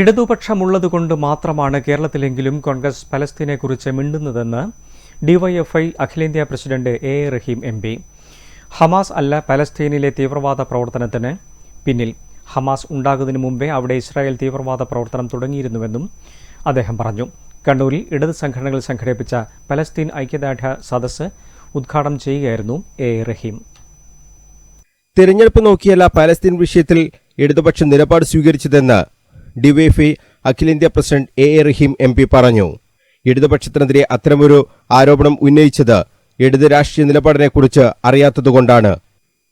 ഇടതുപക്ഷമുള്ളതുകൊണ്ട് മാത്രമാണ് കേരളത്തിലെങ്കിലും കോൺഗ്രസ് പലസ്തീനെക്കുറിച്ച് മിണ്ടുന്നതെന്ന് ഡിവൈഎഫ്ഐ അഖിലേന്ത്യാ president A A Rahim M P. Hamas അല്ല പലസ്തീനിലെ തീവ്രവാദ പ്രവർത്തനത്തിന് പിന്നിൽ. ഹമാസ് ഉണ്ടാകുന്നതിന് മുമ്പേ അവിടെ ഇസ്രായേൽ തീവ്രവാദ പ്രവർത്തനം തുടങ്ങിയിരുന്നുവെന്നും അദ്ദേഹം പറഞ്ഞു. കണ്ണൂരിൽ ഇടത് സംഘടനകൾ സംഘടിപ്പിച്ച പലസ്തീൻ ഐക്യദാർഢ്യ സദസ്സ് ഉദ്ഘാടനം ചെയ്യുകയായിരുന്നു എ എ റഹീം. തിരഞ്ഞെടുപ്പ് നോക്കിയല്ല പലസ്തീൻ വിഷയത്തിൽ ഇടതുപക്ഷം നിലപാട് സ്വീകരിച്ചതെന്ന് ഡിവൈഎഫ്ഐ അഖിലേന്ത്യാ president A A Rahim M P പറഞ്ഞു. ഇടതുപക്ഷത്തിനെതിരെ അത്തരമൊരു ആരോപണം ഉന്നയിച്ചത് ഇടത് രാഷ്ട്രീയ നിലപാടിനെക്കുറിച്ച് അറിയാത്തതുകൊണ്ടാണ്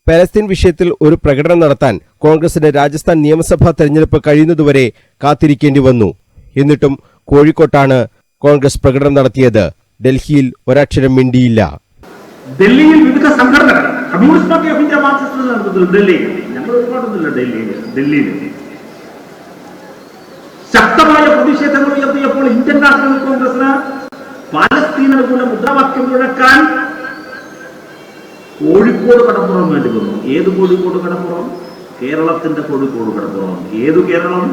പലസ്തീൻ വിഷയത്തിൽ ഒരു പ്രകടനം നടത്താൻ കോൺഗ്രസിന്റെ രാജസ്ഥാൻ നിയമസഭാ തെരഞ്ഞെടുപ്പ് കഴിയുന്നതുവരെ കാത്തിരിക്കേണ്ടി വന്നു. എന്നിട്ടും കോഴിക്കോട്ടാണ് കോൺഗ്രസ് പ്രകടനം നടത്തിയത്. ഡൽഹിയിൽ ഒരക്ഷരം മിണ്ടിയില്ല. ഡൽഹിയിൽ വിവിധ സംഘടനകൾ communist party of India Marxist ഡൽഹിയിൽ ഞങ്ങൾ ഒരുപാടൊന്നുമില്ല ഡൽഹിയിൽ ഡൽഹിയിൽ. ശക്തമായ പ്രതിഷേധങ്ങൾ ഉയർത്തിയപ്പോൾ ഇന്ത്യൻ നാഷണൽ കോൺഗ്രസിന് പാലസ്തീൻ അനുകൂല മുദ്രാവാക്യം മുഴക്കാൻ കോഴിക്കോട് കടപ്പുറം വേണ്ടി വന്നു. ഏത് കോഴിക്കോട് കടപ്പുറം? കേരളത്തിന്റെ കോഴിക്കോട് കടപ്പുറം. ഏതു കേരളം?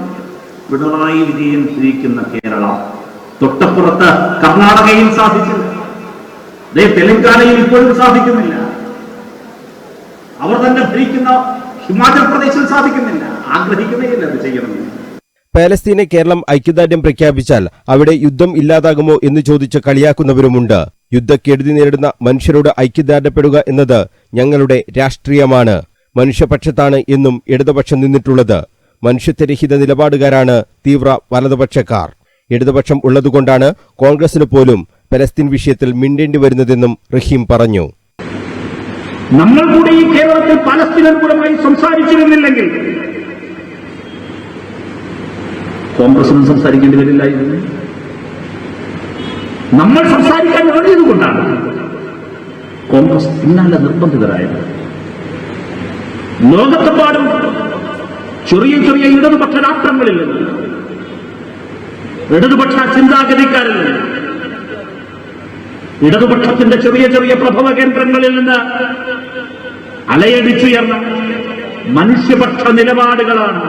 പിണറായി വിജയൻ തിരിക്കുന്ന കേരളം. തൊട്ടപ്പുറത്ത് കർണാടകയിൽ സാധിച്ചു അതേ തെലങ്കാനയിൽ ഇപ്പോഴും സാധിക്കുന്നില്ല. അവർ തന്നെ ഭരിക്കുന്ന ഹിമാചൽ പ്രദേശിൽ സാധിക്കുന്നില്ല. ആഗ്രഹിക്കുന്നേയില്ല അത് ചെയ്യണമെന്ന്. പാലസ്തീനെ കേരളം ഐക്യദാർഢ്യം പ്രഖ്യാപിച്ചാൽ അവിടെ യുദ്ധം ഇല്ലാതാകുമോ എന്ന് ചോദിച്ച് കളിയാക്കുന്നവരുമുണ്ട്. യുദ്ധക്കെടുതി നേരിടുന്ന മനുഷ്യരോട് ഐക്യദാർഢ്യപ്പെടുക എന്നത് ഞങ്ങളുടെ രാഷ്ട്രീയമാണ്. മനുഷ്യപക്ഷത്താണ് എന്നും ഇടതുപക്ഷം നിന്നിട്ടുള്ളത്. മനുഷ്യത്വരഹിത നിലപാടുകാരാണ് തീവ്ര വലതുപക്ഷക്കാർ. ഇടതുപക്ഷം ഉള്ളതുകൊണ്ടാണ് കോൺഗ്രസിന് പോലും പലസ്തീൻ വിഷയത്തിൽ മിണ്ടേണ്ടി വരുന്നതെന്നും റഹീം പറഞ്ഞു. നമ്മൾ കൂടെ ഈ കേരളത്തിൽ പലസ്തീൻ അനുകൂലമായി സംസാരിച്ചിരുന്നില്ലെങ്കിൽ കോൺഗ്രസിനും സംസാരിക്കേണ്ടി വരില്ലായിരുന്നു നമ്മൾ സംസാരിക്കാൻ വേണ്ടിയതുകൊണ്ടാണ് കോൺഗ്രസ് പിന്നാലെ നിർബന്ധിതരായത്. ലോകത്തെമ്പാടും ചെറിയ ചെറിയ ഇടതുപക്ഷ രാഷ്ട്രങ്ങളിൽ ഇടതുപക്ഷ ചിന്താഗതിക്കാരിൽ ഇടതുപക്ഷത്തിന്റെ ചെറിയ ചെറിയ പ്രഭവ കേന്ദ്രങ്ങളിൽ നിന്ന് അലയടിച്ചുയർന്ന മനുഷ്യപക്ഷ നിലപാടുകളാണ്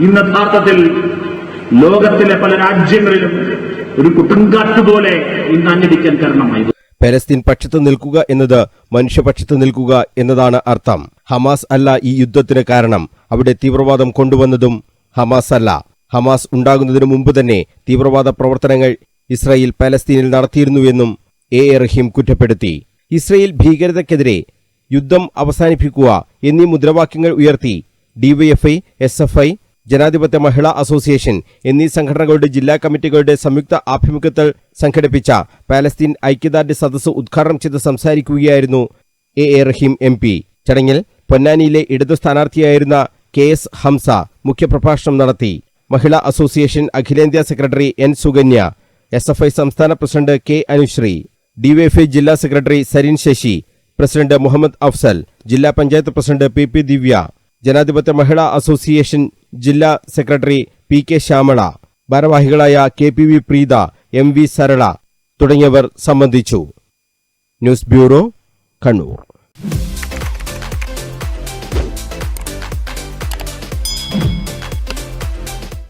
ഇന്ന് യഥാർത്ഥത്തിൽ ലോകത്തിലെ പല രാജ്യങ്ങളിലും ഒരു കുട്ടൻകാറ്റ് പോലെ ഇന്ന് അന്വേഷിക്കാൻ കാരണമായത് പലസ്തീൻ പക്ഷത്ത് നിൽക്കുക എന്നത് മനുഷ്യപക്ഷത്ത് നിൽക്കുക എന്നതാണ് അർത്ഥം. ഹമാസ് അല്ല ഈ യുദ്ധത്തിന് കാരണം. അവിടെ തീവ്രവാദം കൊണ്ടുവന്നതും ഹമാസ് അല്ല. ഹമാസ് ഉണ്ടാകുന്നതിനു മുമ്പ് തന്നെ തീവ്രവാദ പ്രവർത്തനങ്ങൾ ഇസ്രായേൽ പലസ്തീനിൽ നടത്തിയിരുന്നുവെന്നും എ എ റഹീം കുറ്റപ്പെടുത്തി. ഇസ്രയേൽ ഭീകരതയ്ക്കെതിരെ യുദ്ധം അവസാനിപ്പിക്കുക എന്നീ മുദ്രാവാക്യങ്ങൾ ഉയർത്തി. ഡിവൈഎഫ്ഐ എസ് എഫ് ഐ ജനാധിപത്യ മഹിളാ അസോസിയേഷൻ എന്നീ സംഘടനകളുടെ ജില്ലാ കമ്മിറ്റികളുടെ സംയുക്ത ആഭിമുഖ്യത്തിൽ സംഘടിപ്പിച്ച പാലസ്തീൻ ഐക്യദാർഢ്യ സദസ്സ് ഉദ്ഘാടനം ചെയ്ത് സംസാരിക്കുകയായിരുന്നു A A Rahim M P. ചടങ്ങിൽ പൊന്നാനിയിലെ ഇടതു സ്ഥാനാർത്ഥിയായിരുന്ന കെ എസ് ഹംസ മുഖ്യപ്രഭാഷണം നടത്തി. മഹിളാ അസോസിയേഷൻ അഖിലേന്ത്യാ secretary N Sukanya S F I സംസ്ഥാന പ്രസിഡന്റ് കെ അനുശ്രീ ഡിവൈഎഫ്ഐ ജില്ലാ സെക്രട്ടറി സരിൻ ശശി പ്രസിഡന്റ് മുഹമ്മദ് അഫ്സൽ ജില്ലാ panchayat president P P Divya ജനാധിപത്യ മഹിളാ അസോസിയേഷൻ ജില്ലാ സെക്രട്ടറി പി കെ ശ്യാമള ഭാരവാഹികളായ K P V Preetha M V Sarala തുടങ്ങിയവർ സംബന്ധിച്ചു. News bureau Kannur.